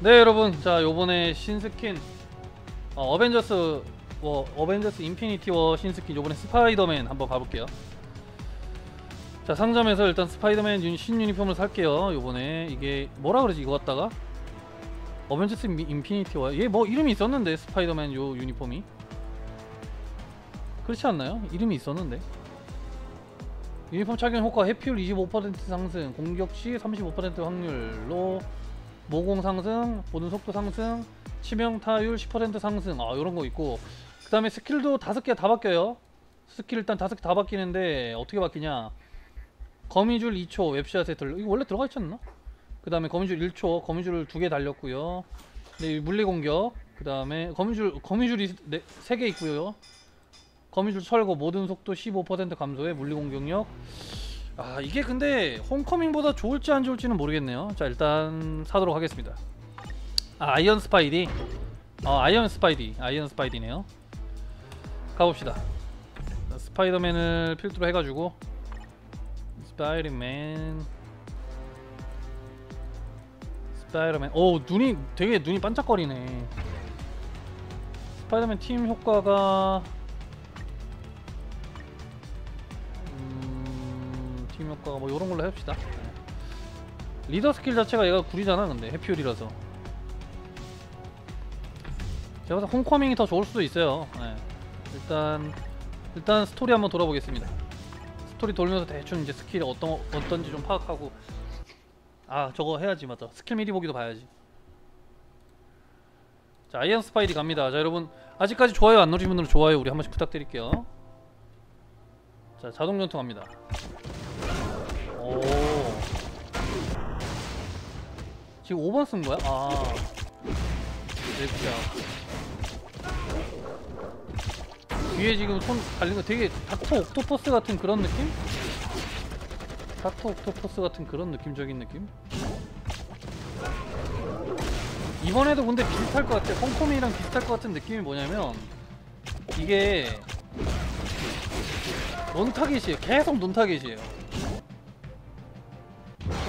네 여러분. 자 요번에 신스킨 어, 어벤져스 워 어벤져스 인피니티 워 신스킨 요번에 스파이더맨 한번 봐볼게요. 자 상점에서 일단 스파이더맨 신 유니폼을 살게요. 요번에 이게 뭐라 그러지 이거 갖다가? 어벤져스 미- 인피니티 워 얘 뭐 이름이 있었는데 스파이더맨 요 유니폼이? 그렇지 않나요? 이름이 있었는데. 유니폼 착용 효과 회피율 25% 상승 공격 시 35% 확률로 모공 상승, 보는 속도 상승, 치명 타율 10% 상승. 아, 요런 거 있고. 그 다음에 스킬도 다섯 개 다 바뀌어요. 스킬 일단 다섯 개 다 바뀌는데 어떻게 바뀌냐? 거미줄 2초 웹샷에 들러. 이거 원래 들어가 있지 않나? 그 다음에 거미줄 1초, 거미줄 두 개 달렸고요. 네, 물리 공격. 그 다음에 거미줄 거미줄이 네, 세개 있고요. 거미줄 철거 모든 속도 15% 감소에 물리 공격력 아 이게 근데 홈커밍보다 좋을지 안 좋을지는 모르겠네요. 자 일단 사도록 하겠습니다. 아 아이언 스파이디. 어 아이언 스파이디. 아이언 스파이디네요. 가봅시다. 자, 스파이더맨을 필두로 해가지고 스파이더맨. 스파이더맨. 오 눈이 되게 눈이 반짝거리네. 스파이더맨 팀 효과가 음, 팀 효과가 뭐 이런 걸로 해봅시다. 리더 스킬 자체가 얘가 구리잖아, 근데 해피율이라서. 제가 봐서 홈커밍이 더 좋을 수도 있어요. 네. 일단 일단 스토리 한번 돌아보겠습니다. 스토리 돌면서 대충 이제 스킬이 어떤 어떤지 좀 파악하고 아 저거 해야지 맞다. 스킬 미리 보기도 봐야지. 자 아이언 스파이디 갑니다. 자 여러분 아직까지 좋아요 안 누르신 분들은 좋아요 우리 한 번씩 부탁드릴게요. 자 자동 전투 갑니다. 오. 지금 5번 쓴 거야? 아. 랩샷. 뒤에 지금 손 달린 거 되게 닥터 옥토퍼스 같은 그런 느낌? 닥터 옥토퍼스 같은 그런 느낌적인 느낌? 이번에도 근데 비슷할 것 같아. 홈코미랑 비슷할 것 같은 느낌이 뭐냐면 이게 논타깃이에요. 계속 논타깃이에요.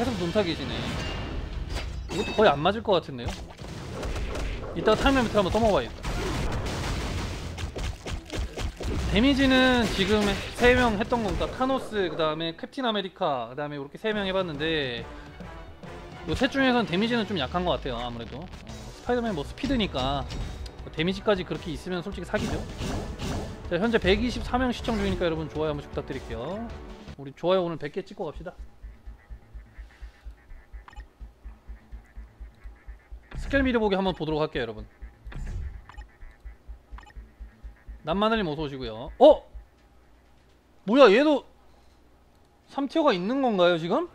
계속 논타깃이네. 이것도 거의 안 맞을 것 같은데요? 이따가 밑에 한번 떠먹어야겠다. 데미지는 지금 3명 했던 건가? 타노스, 그 다음에 캡틴 아메리카, 그 다음에 이렇게 3명 해봤는데 요셋 중에선 데미지는 좀 약한 것 같아요 아무래도 어, 스파이더맨 뭐 스피드니까 데미지까지 그렇게 있으면 솔직히 사기죠 자 현재 124명 시청 중이니까 여러분 좋아요 한 번씩 부탁드릴게요 우리 좋아요 오늘 100개 찍고 갑시다 스켈 미리 보기 한번 보도록 할게요 여러분 남마늘님 어서 오시고요 어? 뭐야 얘도 3티어가 있는 건가요 지금?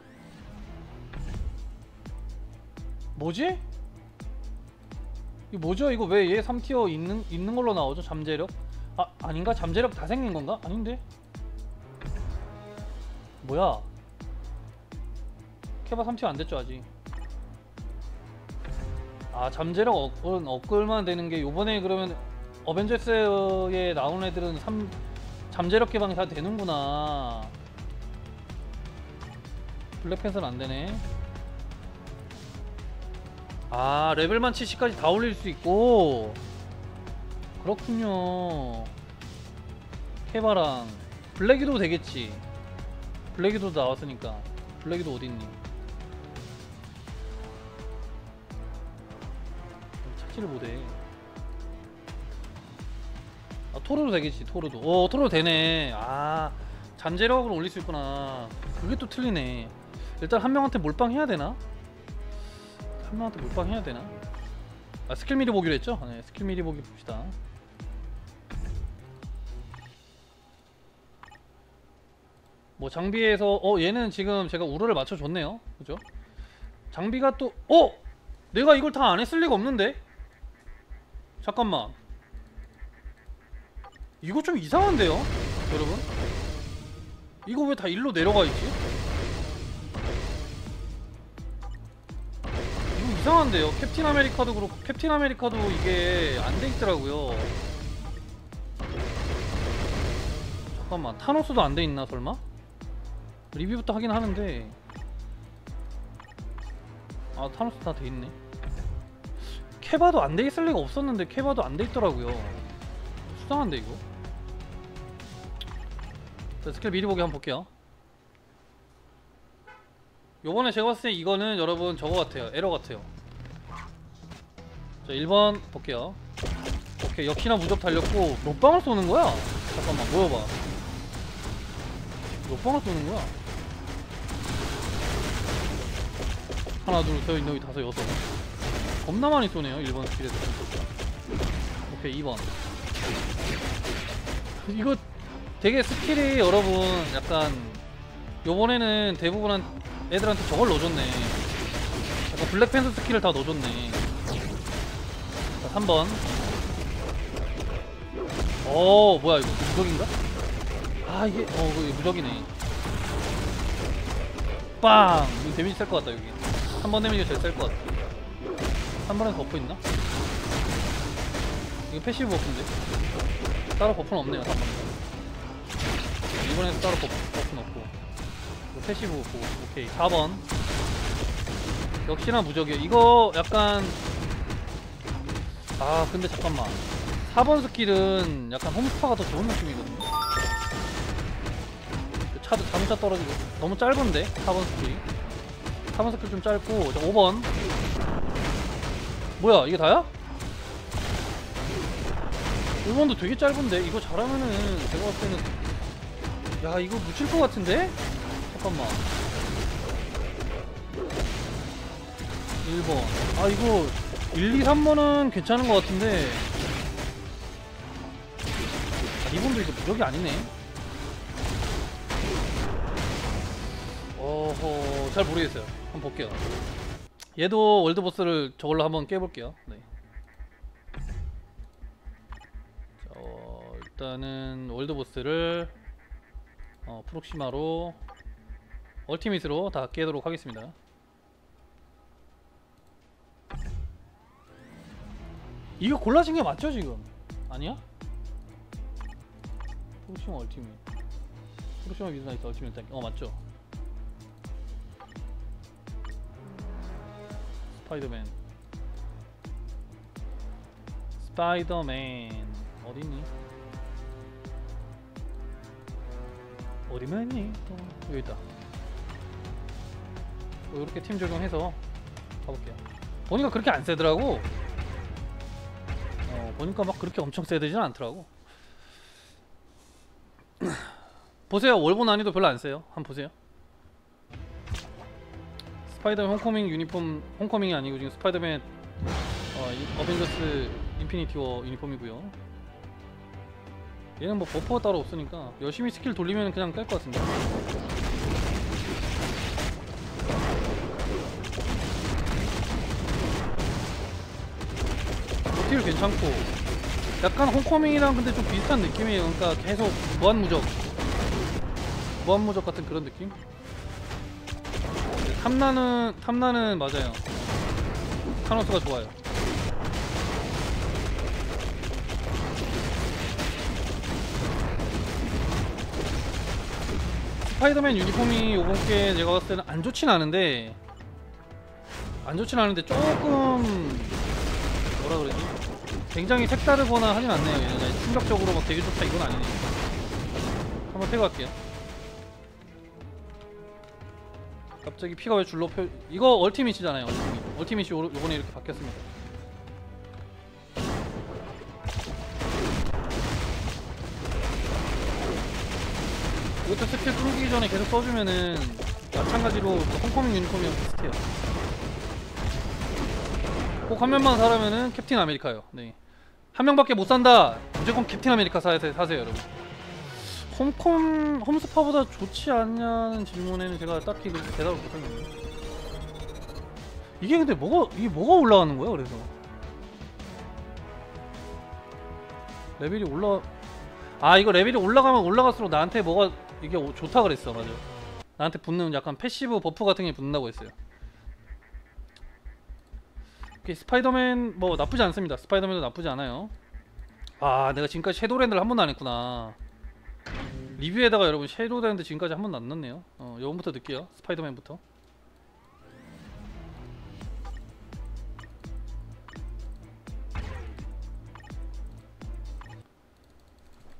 뭐지? 이거 뭐죠? 이거 왜 얘 3티어 있는 있는 걸로 나오죠? 잠재력? 아 아닌가? 잠재력 다 생긴 건가? 아닌데? 뭐야? 케바 3티어 안 됐죠 아직? 아 잠재력 업은 업글만 되는 게 요번에 그러면 어벤져스에 나온 애들은 3 잠재력 개방이 다 되는구나. 블랙팬서는 안 되네. 아 레벨만 70까지 다 올릴 수 있고. 그렇군요. 케바랑 블랙이도 되겠지. 블랙이도 나왔으니까. 블랙이도 어딨니 찾지를 못해 아 토르도 되겠지 토르도 오 토르도 되네 아 잠재력으로 올릴 수 있구나 그게 또 틀리네 일단 한 명한테 몰빵 해야 되나? 한 명한테 몰빵 해야 되나? 아 스킬 미리 보기로 했죠? 네 스킬 미리 보기 봅시다 뭐 장비에서 어 얘는 지금 제가 우르를 맞춰줬네요 그죠? 장비가 또 어! 내가 이걸 다 안 했을 리가 없는데? 잠깐만 이거 좀 이상한데요? 여러분? 이거 왜 다 일로 내려가 있지? 이거 이상한데요. 캡틴 아메리카도 그렇고 캡틴 아메리카도 이게 안 돼 있더라고요. 잠깐만 타노스도 안 돼 있나 설마? 리뷰부터 하긴 하는데 아 타노스 다 돼 있네. 캐바도 안 돼 있을 리가 없었는데 캐바도 안 돼 있더라고요. 수상한데 이거? 자 스킬 미리 보기 한번 볼게요. 요번에 제가 봤을 때 이거는 여러분 저거 같아요. 에러 같아요. 자 1번 볼게요. 오케이 역시나 무적 달렸고 몇 방을 쏘는 거야? 잠깐만 모여봐. 몇 방을 쏘는 거야? 하나 둘셋 넷 다섯 여섯 겁나 많이 쏘네요 1번 스킬에서 오케이 2번. 이거 되게 스킬이 여러분 약간 요번에는 대부분 한 애들한테 저걸 넣어줬네. 약간 블랙팬서 스킬을 다 넣어줬네. 자 3번. 어 뭐야 이거 무적인가? 아 이게 어 이거 무적이네. 빵! 이거 데미지 셀 것 같다 여기. 3번 데미지가 제일 셀 것 같아 3번에 버프 있나? 이거 패시브 버프인데? 따로 버프는 없네요 3번 이번에도 따로 버프, 버프는 없고. 이거 패시브 버프 오케이. 4번. 역시나 무적이에요. 이거 약간 아 근데 잠깐만. 4번 스킬은 약간 홈스파가 더 좋은 느낌이거든요. 차도 자동차 떨어지고. 너무 짧은데? 4번 스킬이 4번 스킬 좀 짧고 자 5번 뭐야 이게 다야? 5번도 되게 짧은데? 이거 잘하면은 제가 봤을 때는 야 이거 묻힐 것 같은데? 잠깐만. 1번 아 이거 1, 2, 3번은 괜찮은 것 같은데. 아, 2번도 이거 무적이 아니네. 어허 잘 모르겠어요. 한번 볼게요 얘도 월드보스를 저걸로 한번 깨볼게요 네. 자, 어, 일단은 월드보스를 어, 프록시마로 얼티밋으로 다 깨도록 하겠습니다 이거 골라진 게 맞죠 지금? 아니야? 프록시마 얼티밋 프록시마 미드나이트 얼티밋 딱- 어 맞죠? 스파이더맨. 스파이더맨. 어딨니? 어디면 있니? 또 여기 있다. 이렇게 팀 적용해서 가볼게요. 보니까 그렇게 안 세더라고. 어, 보니까 막 그렇게 엄청 세되진 않더라고. 보세요. 월보 난이도 별로 안 세요. 한번 보세요 스파이더맨 홈커밍 유니폼 홈커밍이 아니고 지금 스파이더맨 어, 이- 어벤져스 인피니티 워 유니폼이고요. 얘는 뭐 버퍼가 따로 없으니까 열심히 스킬 돌리면 그냥 깰 것 같은데? 스킬 괜찮고. 약간 홈커밍이랑 근데 좀 비슷한 느낌이에요. 그러니까 계속 무한무적. 무한무적 같은 그런 느낌? 탐나는 탐나는 맞아요. 타노스가 좋아요. 스파이더맨 유니폼이 요번 게 제가 봤을 때는 안 좋진 않은데 안 좋진 않은데 조금 뭐라 그러지? 굉장히 색다르거나 하진 않네요. 충격적으로 막 되게 좋다 이건 아니네. 한번 태고할게요. 갑자기 피가 왜 줄로 펴 이거 얼티밋이잖아요 얼티밋. 얼티밋이 요, 요번에 이렇게 바뀌었습니다. 이것도 스킬 끊기 전에 계속 써주면은 마찬가지로 그 홈커밍 유니폼이랑 비슷해요. 꼭 한 명만 사려면은 캡틴 아메리카요. 네 한 명밖에 못 산다. 무조건 캡틴 아메리카 사세요, 사세요 여러분 홈콤 홈스파보다 좋지 않냐는 질문에는 제가 딱히 대답을 못하겠네요. 이게 근데 뭐가 이게 뭐가 올라가는 거야? 그래서 레벨이 올라 아 이거 레벨이 올라가면 올라갈수록 나한테 뭐가 이게 오- 좋다 그랬어 맞아. 나한테 붙는 약간 패시브 버프 같은 게 붙는다고 했어요. 오케이 스파이더맨 뭐 나쁘지 않습니다. 스파이더맨도 나쁘지 않아요. 아 내가 지금까지 섀도우랜드를 한 번도 안 했구나. 리뷰에다가 여러분 쉐이로우 다는데 지금까지 한 번도 안 넣네요. 어 여분부터 넣을게요. 스파이더맨부터.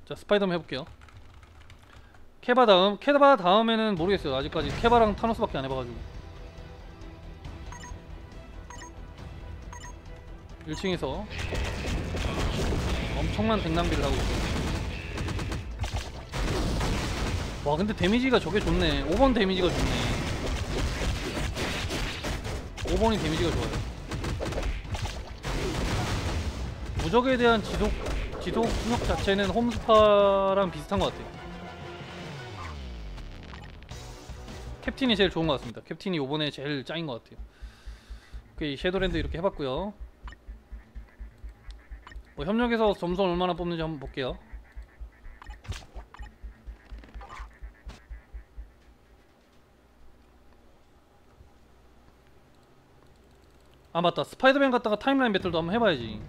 자 스파이더맨 해볼게요. 케바 다음 케바 다음에는 모르겠어요. 아직까지 케바랑 타노스밖에 안 해봐가지고. 1층에서 엄청난 백낭비를 하고 있어요. 와 근데 데미지가 저게 좋네. 5번 데미지가 좋네. 5번이 데미지가 좋아요. 무적에 대한 지속 지속 능력 자체는 홈스파랑 비슷한 것 같아요. 캡틴이 제일 좋은 것 같습니다. 캡틴이 요번에 제일 짱인 것 같아요. 오케이 섀도랜드 이렇게 해봤고요. 뭐 협력해서 점수 얼마나 뽑는지 한번 볼게요 아 맞다. 스파이더맨 갔다가 타임라인 배틀도 한번 해봐야지.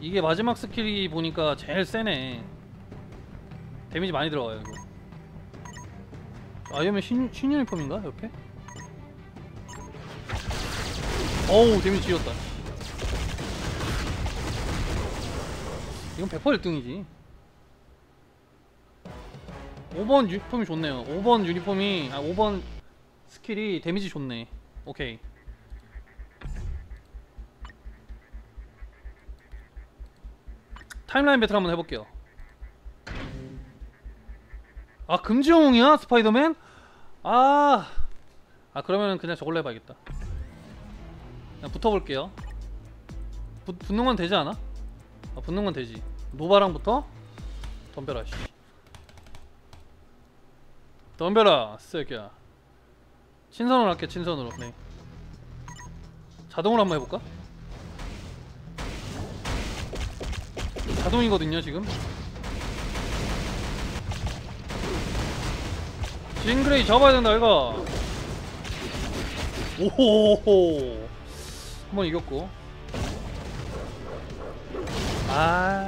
이게 마지막 스킬이 보니까 제일 세네. 데미지 많이 들어가요 이거. 아이언맨 신, 신 유니폼인가 옆에? 어우 데미지 지렸다. 이건 100% 1등이지 5번 유니폼이 좋네요. 5번 유니폼이 아 5번 스킬이 데미지 좋네. 오케이. 타임라인 배틀 한번 해볼게요. 아 금지용이야? 스파이더맨? 아, 아 그러면 그냥 저걸로 해봐야겠다. 그냥 붙어볼게요. 붙, 붙는 건 되지 않아? 아 붙는 건 되지. 노바랑 붙어? 덤벼라 씨 덤벼라 새끼야. 친선으로 할게 친선으로. 네. 자동으로 한번 해볼까? 자동이거든요 지금. 징그레이 잡아야 된다 이거. 오호호호. 한번 이겼고. 아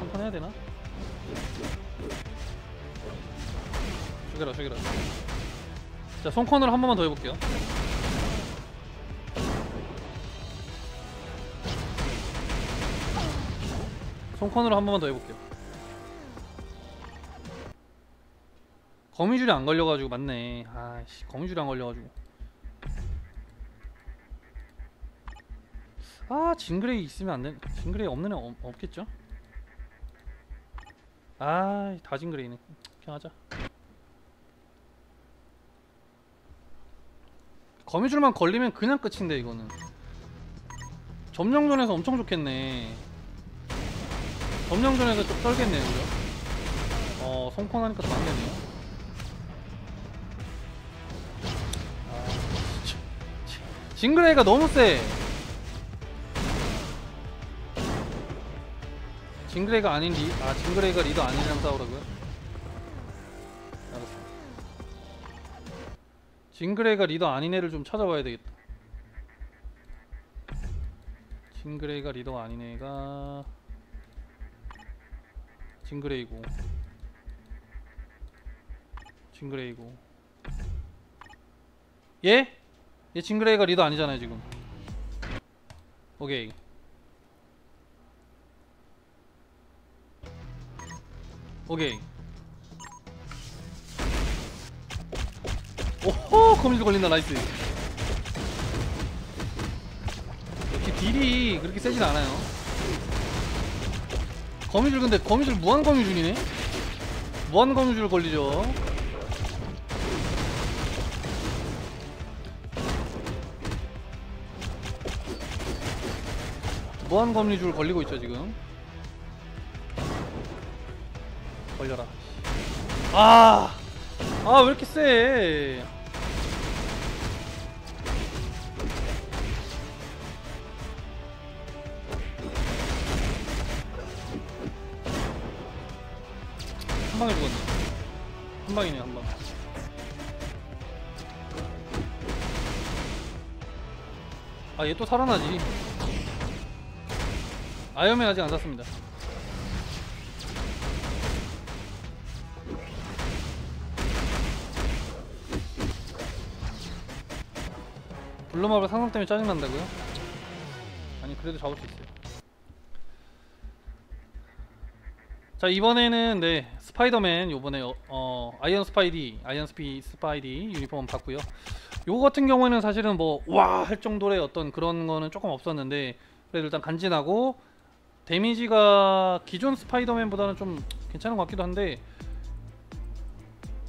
3판 해야 되나? 죽여라 죽여라 자 손컨으로 한 번만 더 해볼게요. 손컨으로 한 번만 더 해볼게요. 거미줄이 안 걸려가지고 맞네. 아씨 거미줄이 안 걸려가지고. 아 징그레이 있으면 안돼. 징그레이 없는 애 없, 없겠죠? 아다 징그레이네. 그냥 하자 거미줄만 걸리면 그냥 끝인데 이거는 점령전에서 엄청 좋겠네 점령전에서 좀 떨겠네요 그죠? 어 손콘 하니까 더 안되네요 아. 징그레이가 너무 세 징그레이가 아닌 리, 아 징그레이가 리더 아니랑 싸우라고요? 징그레이가 리더 아닌 애를 좀 찾아봐야 되겠다. 징그레이가 리더가 아닌 애가 징그레이고. 징그레이고. 얘? 얘 징그레이가 리더 아니잖아요 지금. 오케이. 오케이 오호 거미줄 걸린다 나이스. 역시 딜이 그렇게 세진 않아요. 거미줄 근데 거미줄 무한 거미줄이네? 무한 거미줄 걸리죠. 무한 거미줄 걸리고 있죠 지금. 걸려라. 아! 아 왜 이렇게 세 한 방에 죽었네. 한 방이네 한 방. 아 얘 또 살아나지. 아이언맨 아직 안 샀습니다. 블루마블 상성 때문에 짜증난다고요? 아니 그래도 잡을 수 있어 자 이번에는 네 스파이더맨 요번에 어, 어 아이언 스파이디 아이언 스피 스파이디 유니폼 봤고요. 요거 같은 경우에는 사실은 뭐 와 할 정도의 어떤 그런 거는 조금 없었는데 그래도 일단 간지나고 데미지가 기존 스파이더맨보다는 좀 괜찮은 것 같기도 한데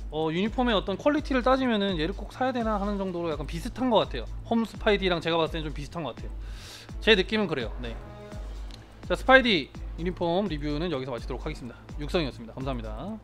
어 유니폼의 어떤 퀄리티를 따지면은 얘를 꼭 사야 되나 하는 정도로 약간 비슷한 것 같아요. 홈 스파이디랑 제가 봤을 때는 좀 비슷한 것 같아요. 제 느낌은 그래요. 네. 자 스파이디 유니폼 리뷰는 여기서 마치도록 하겠습니다. 육성이었습니다. 감사합니다